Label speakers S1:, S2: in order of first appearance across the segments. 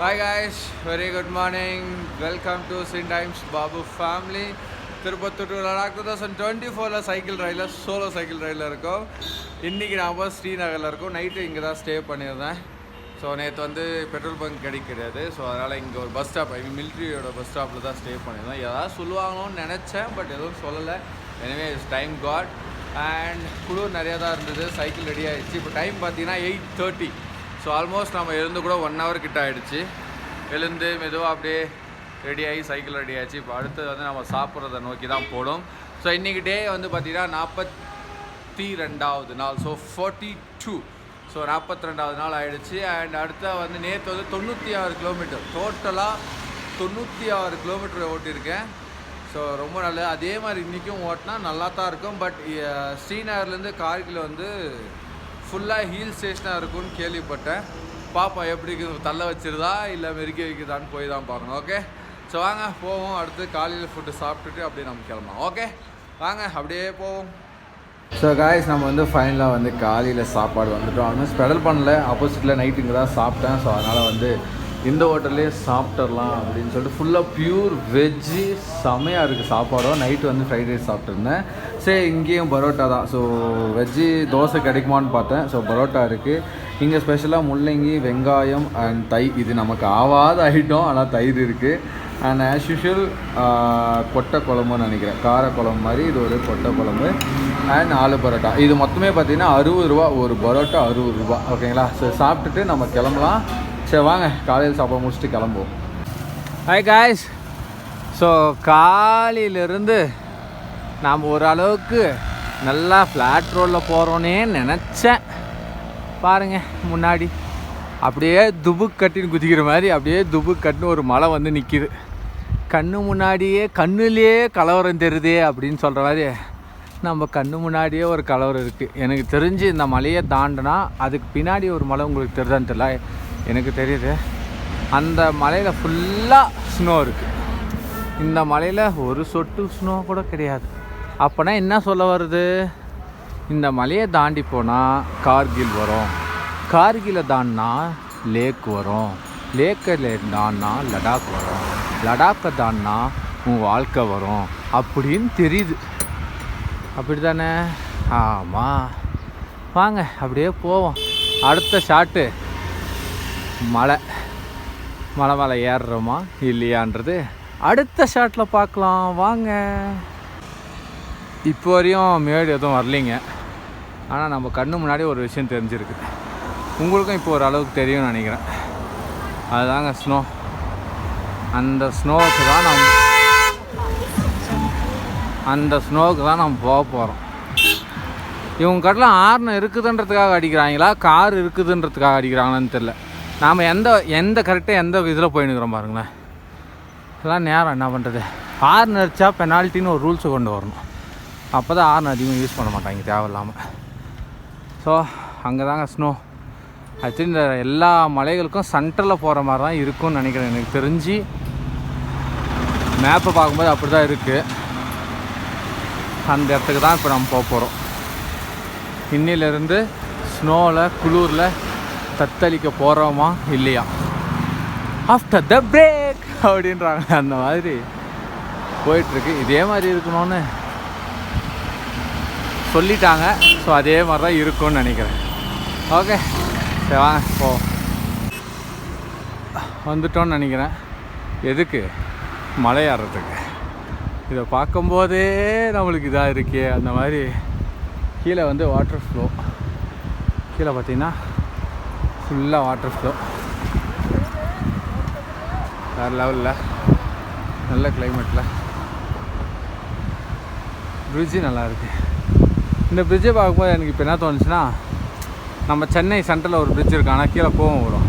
S1: Hi guys very good morning welcome to sin times Babu family Tirupattur to Ladakh two thousand twenty ஃபோரில் cycle ரைடில் solo cycle ரைடில் இருக்கோம். இன்றைக்கி நாம் ஸ்ரீநகரில் இருக்கோம். நைட்டு இங்கே தான் ஸ்டே பண்ணியிருந்தேன். ஸோ நேற்று வந்து பெட்ரோல் பங்க் கிடைக்கிறது. ஸோ அதனால் இங்கே ஒரு பஸ் ஸ்டாப் ஐ மீன் மிலிட்ரியோட பஸ் ஸ்டாப்பில் தான் ஸ்டே பண்ணியிருந்தோம் ஏதாவது சொல்லுவாங்கன்னு நினச்சேன் பட் எதுவும் சொல்லலை. எனவே இட்ஸ் டைம் காட் அண்ட் குளிர் நிறையா தான் இருந்தது. சைக்கிள் ரெடி ஆகிடுச்சு இப்போ டைம் பார்த்தீங்கன்னா எயிட் தேர்ட்டி ஸோ ஆல்மோஸ்ட் நம்ம எழுந்து கூட ஒன் ஹவர் கிட்ட ஆகிடுச்சு எழுந்து மெதுவாக அப்படியே ரெடியாகி சைக்கிள் ரெடி ஆச்சு. இப்போ அடுத்தது வந்து நம்ம சாப்பிட்றத நோக்கி தான் போடும் ஸோ இன்றைக்கி டே வந்து பார்த்திங்கன்னா நாற்பத்தி ரெண்டாவது நாள். ஸோ ஃபார்ட்டி டூ ஸோ நாற்பத்தி ரெண்டாவது நாள் ஆகிடுச்சு அண்ட் அடுத்த வந்து நேற்று வந்து தொண்ணூற்றி ஆறு கிலோமீட்டர் டோட்டலாக தொண்ணூற்றி ஆறு கிலோமீட்டர் ஓட்டியிருக்கேன். ஸோ ரொம்ப நல்லது. அதே மாதிரி இன்றைக்கும் ஓட்டினா நல்லா தான் இருக்கும் பட் ஸ்ரீநகர்லேருந்து கார்கில் வந்து ஃபுல்லாக ஹீல் ஸ்டேஷனாக இருக்கும்னு கேள்விப்பட்டேன். பாப்பா எப்படி தள்ள வச்சிருதா? இல்லை மெருக்கி வைக்குதான்னு போய் தான் பார்க்கணும் ஓகே? ஸோ வாங்க போவோம். அடுத்து காலையில் ஃபுட்டு சாப்பிட்டுட்டு அப்படியே நம்ம கிளம்பலாம் ஓகே? வாங்க அப்படியே போவோம். ஸோ காய்ஸ் நம்ம வந்து ஃபைனலாக வந்து காலையில் சாப்பாடு வந்துட்டோம். ஆல்மோஸ்ட் ஸ்பெடல் பண்ணல. ஆப்போசிட்டில் நைட்டு இங்கே தான் சாப்பிட்டேன். ஸோ அதனால் வந்து இந்த ஹோட்டல்லே சாப்பிட்டுடலாம் அப்படின்னு சொல்லிட்டு ஃபுல்லாக பியூர் வெஜ்ஜு செமையாக இருக்குது சாப்பாடும் நைட்டு வந்து ஃப்ரைட் ரைஸ் சாப்பிட்ருந்தேன் சரி இங்கேயும் பரோட்டா தான். ஸோ வெஜ்ஜு தோசை கிடைக்குமான்னு பார்த்தேன். ஸோ பரோட்டா இருக்குது இங்கே ஸ்பெஷலாக முள்ளங்கி வெங்காயம் அண்ட் தை இது நமக்கு ஆவாத ஐட்டம் ஆனால் தயிர் இருக்குது அண்ட் ஆஸ் யூஷுவல் கொட்டை குழம்புன்னு நினைக்கிறேன். கார குழம்பு மாதிரி இது ஒரு கொட்டை குழம்பு. அண்ட் ஆலு பரோட்டா. இது மொத்தமே பார்த்திங்கன்னா அறுபது ரூபா. ஒரு பரோட்டா அறுபது ரூபா. ஓகேங்களா ஸோ சாப்பிட்டுட்டு நம்ம கிளம்பலாம். சரி வாங்க. காலையில் சாப்பாடு முடிச்சுட்டு கிளம்புவோம். ஹாய் காய்ஸ் ஸோ காலையிலேருந்து நாம் ஓரளவுக்கு நல்லா ஃப்ளாட் ரோடில் போகிறோன்னே நினச்சேன். பாருங்கள் முன்னாடி. அப்படியே துபுக் கட்டின்னு குதிக்கிற மாதிரி அப்படியே துபுக் கட்டுன்னு ஒரு மலை வந்து நிற்கிது கண்ணு முன்னாடியே கண்ணுலேயே கலவரம் தெரியுதே அப்படின்னு சொல்கிற மாதிரி நம்ம கண்ணு முன்னாடியே ஒரு கலவரம் இருக்குது எனக்கு தெரிஞ்சு இந்த மலையை தாண்டினா அதுக்கு பின்னாடி ஒரு மலை உங்களுக்கு தெரியுதான்னு தெரியல. எனக்கு தெரியுது. அந்த மலையில் ஃபுல்லாக ஸ்னோ இருக்குது இந்த மலையில் ஒரு சொட்டு ஸ்னோ கூட கிடையாது. அப்போனா என்ன சொல்ல வருது? இந்த மலையை தாண்டி போனால் கார்கில் வரும். கார்கிலை தாண்டினா லேக் வரும். லேக்கில் தாண்டினா லடாக் வரும். லடாக்கை தாண்டினா உன் வாழ்க்கை வரும். அப்படின்னு தெரியுது. அப்படி தானே ஆமாம் வாங்க அப்படியே போவோம். அடுத்த ஷாட்டு மலை மலை மேலே ஏறுறோமா? இல்லையான்றது அடுத்த ஷாட்டில் பார்க்கலாம். வாங்க. இப்போ வரையும் மேடு எதுவும் வரலைங்க. ஆனால் நம்ம கண்ணு முன்னாடி ஒரு விஷயம் தெரிஞ்சிருக்கு. உங்களுக்கும் இப்போ ஒரு அளவுக்கு தெரியும்னு நினைக்கிறேன். அதுதாங்க ஸ்னோ அந்த ஸ்னோவுக்கு தான் நம்ம அந்த ஸ்னோவுக்கு தான் நம்ம போக போகிறோம் இவங்க கடலாம் ஆர்னு இருக்குதுன்றதுக்காக அடிக்கிறாங்களா? கார் இருக்குதுன்றதுக்காக அடிக்கிறாங்களான்னு தெரில நாம் எந்த எந்த கரெக்டாக எந்த இதில் போயின்னுக்கிறோம் பாருங்களேன். இதெல்லாம் நேரம் என்ன பண்ணுறது ஆர்ன் அடித்தா பெனால்ட்டின்னு ஒரு ரூல்ஸை கொண்டு வரணும். அப்போ தான் ஆர்ன் அதிகமாக யூஸ் பண்ண மாட்டாங்க தேவையில்லாமல் ஸோ அங்கே தாங்க ஸ்னோ ஆக்சுவலி இந்த எல்லா மலைகளுக்கும் சென்டரில் போகிற மாதிரி தான் இருக்கும்னு நினைக்கிறேன். எனக்கு தெரிஞ்சு மேப்பை பார்க்கும்போது அப்படி தான் இருக்குது அந்த இடத்துக்கு தான் இப்போ நம்ம போக போகிறோம் இன்னிலேருந்து ஸ்னோவில் குளூரில் தத்தளிக்க போகிறோமா இல்லையா? ஆஃப்டர் த பிரேக் அப்படின்றாங்க. அந்த மாதிரி போயிட்டுருக்கு. இதே மாதிரி இருக்கணும்னு சொல்லிட்டாங்க. ஸோ அதே மாதிரி தான் இருக்கும்னு நினைக்கிறேன். ஓகே சரி வாங்க போ. வந்துட்டோன்னு நினைக்கிறேன். எதுக்கு? மலையாடுறதுக்கு. இதை பார்க்கும்போதே நம்மளுக்கு இதாக இருக்கே. அந்த மாதிரி கீழே வந்து வாட்டர் ஃப்ளோ கீழே பார்த்தீங்கன்னா ஃபுல்லாக வாட்டர் ஃப்ளோ வேறு லெவலில் நல்ல கிளைமேட்டில் பிரிட்ஜு நல்லாயிருக்கு இந்த பிரிட்ஜை பார்க்கும்போது எனக்கு இப்போ என்ன தோணுச்சுன்னா நம்ம சென்னை சென்டரில் ஒரு பிரிட்ஜ் இருக்கு. ஆனால் கீழே போகும் வரும்.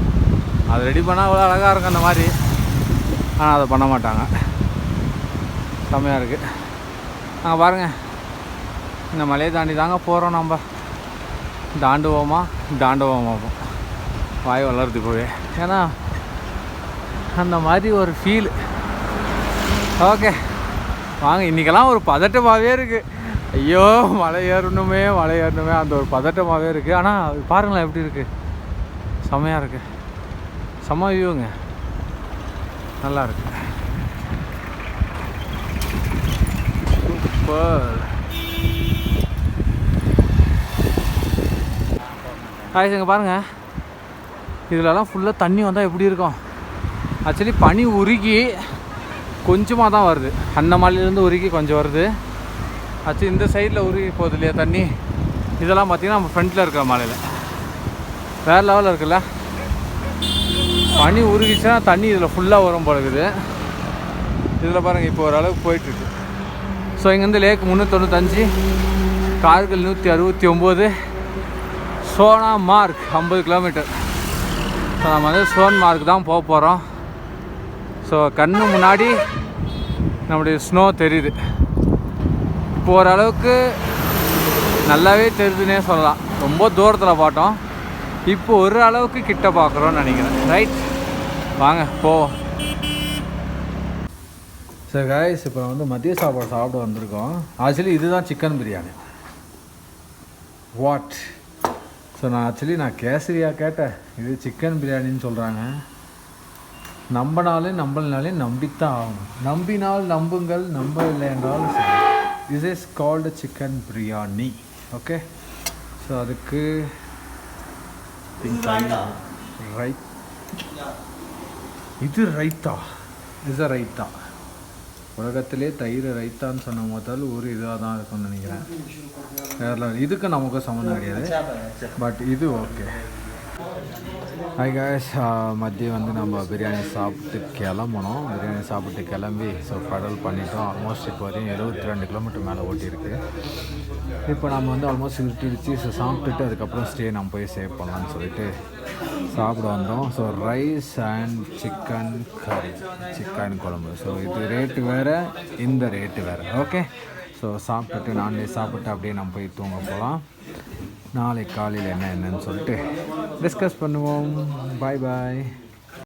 S1: அது ரெடி பண்ணால் அவ்வளோ அழகாக இருக்கும் அந்த மாதிரி. ஆனால் அதை பண்ண மாட்டாங்க. செம்மையாக இருக்குது நாங்கள் பாருங்கள் இந்த மலையை தாண்டி தாங்க போகிறோம் நம்ம. தாண்டுவோமா? தாண்டுவோமா வாய் வளருது போவே ஏன்னா அந்த மாதிரி ஒரு ஃபீல் ஓகே வாங்க இன்றைக்கெல்லாம் ஒரு பதட்டமாகவே இருக்குது ஐயோ மலை ஏறணுமே மலை ஏறணுமே அந்த ஒரு பதட்டமாகவே இருக்குது ஆனால் பாருங்களேன் எப்படி இருக்குது செம்மையாக இருக்குது செம்ம வியூங்க நல்லா இருக்கு. சூப்பர் ஆயிடுச்சு பாருங்கள் இதிலலாம் ஃபுல்லாக தண்ணி வந்தால் எப்படி இருக்கும்? ஆக்சுவலி பனி உருகி கொஞ்சமாக தான் வருது. அந்த மலையிலேருந்து உருகி கொஞ்சம் வருது. ஆக்சுவலி இந்த சைடில் உருகி போகுது இல்லையா தண்ணி? இதெல்லாம் பார்த்தீங்கன்னா நம்ம ஃப்ரண்ட்டில் இருக்கிற மலையில். வேறு லெவலில் இருக்குல்ல? பனி உருகிச்சுன்னா தண்ணி இதில் ஃபுல்லாக வரும் போல இதில் பாருங்கள் இப்போ ஓரளவுக்கு போயிட்டுருக்கு. ஸோ இங்கேருந்து லேக் முந்நூற்றொண்ணூத்தஞ்சு கார்கள் நூற்றி அறுபத்தி ஒம்பது சோனா மார்க் ஐம்பது கிலோமீட்டர் ஸோ நம்ம வந்து ஸ்டோன் மார்க் தான் போக போகிறோம் ஸோ கண்ணு முன்னாடி நம்முடைய ஸ்னோ தெரியுது. இப்போ ஓரளவுக்கு நல்லாவே தெரியுதுன்னே சொல்லலாம். ரொம்ப தூரத்தில் பார்த்தோம். இப்போ ஒரு அளவுக்கு கிட்ட பார்க்குறோன்னு நினைக்கிறேன். ரைட் வாங்க போவோம். சரி காய்ஸ் இப்போ வந்து மதிய சாப்பாடு சாப்பிட வந்திருக்கோம். ஆக்சுவலி இதுதான் சிக்கன் பிரியாணி வாட் ஸோ நான் ஆக்சுவலி நான் கேசரியா கேட்டேன். இது சிக்கன் பிரியாணின்னு சொல்கிறாங்க நம்பினாலும் நம்பலினாலே நம்பித்தான் ஆகணும். நம்பினால் நம்புங்கள் நம்பவில்லை என்றால் this is called chicken biryani okay so அதுக்கு ரைட் இது ரைத்தா இது ரைத்தா உலகத்திலே தயிர் ரைத்தான்னு சொன்ன முதல் ஒரு இதாக தான் இருக்கும்னு நினைக்கிறேன். கேரளா இதுக்கு நமக்கு சம்மந்தம் கிடையாது. பட் இது ஓகே ஹாய் காய்ஸ் மதியம் வந்து நம்ம பிரியாணி சாப்பிட்டு கிளம்பணும். பிரியாணி சாப்பிட்டு கிளம்பி ஸோ கடல் பண்ணிட்டோம். ஆல்மோஸ்ட் இப்போ வரையும் எழுபத்தி ரெண்டு கிலோமீட்டர் மேலே ஓட்டியிருக்கு. இப்போ நம்ம வந்து ஆல்மோஸ்ட் இருட்டிடுச்சு ஸோ சாப்பிட்டுட்டு அதுக்கப்புறம் ஸ்டே நம்ம போய் சேவ் பண்ணலாம்னு சொல்லிட்டு சாப்பிட வந்தோம். So rice and chicken curry chicken குழம்பு. ஸோ இது ரேட்டு வேறு இந்த ரேட்டு வேறு. ஓகே ஸோ சாப்பிட்டுட்டு நான்வெஜ் சாப்பிட்டு அப்படியே நம்ம போய் தூங்க போகலாம். நாளைக்கு காலையில் என்ன என்னன்னு சொல்லிட்டு டிஸ்கஸ் பண்ணுவோம். பாய் பாய்